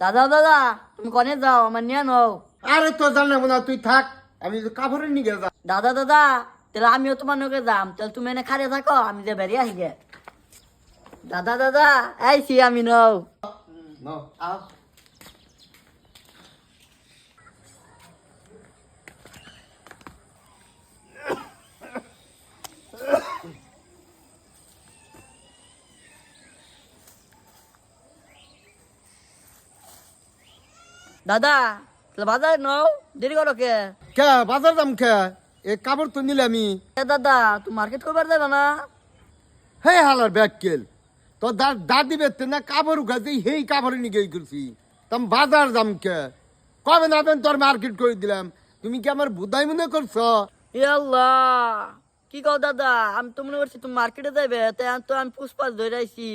দাদা দাদা তুমি কনে যাও? আমার নিয়ে নাও। আরে তো জানলে না তুই থাক। আমি কাপড়ের নিয়ে যা দাদা দাদা তাহলে আমিও তোমার নকে যাম। তাহলে তুমি এনে খারে থাকো আমি যে বেরিয়ে আসি দাদা দাদা আইছি আমি নাও। নাও। দাদা বাজার নাও দেরি করো কে? কে বাজার দাম কে? এ কাপড় তো নিলে আমি। এ দাদা তুমি মার্কেট করবার যাবে না? হে হালার ব্যাগ কেল তো দাদি বেতে না কাপড় উঠাতে হেই কাপড় নিয়ে গিয়ে করছি তাম বাজার দাম কে? কবে না দেন তোর মার্কেট করে দিলাম। তুমি কি আমার বুধাই মনে করছ? আল্লাহ কি কও দাদা আমি তো মনে করছি তুমি মার্কেটে যাবে তাই আমি তো আমি পুষ্পা ধরে আইছি।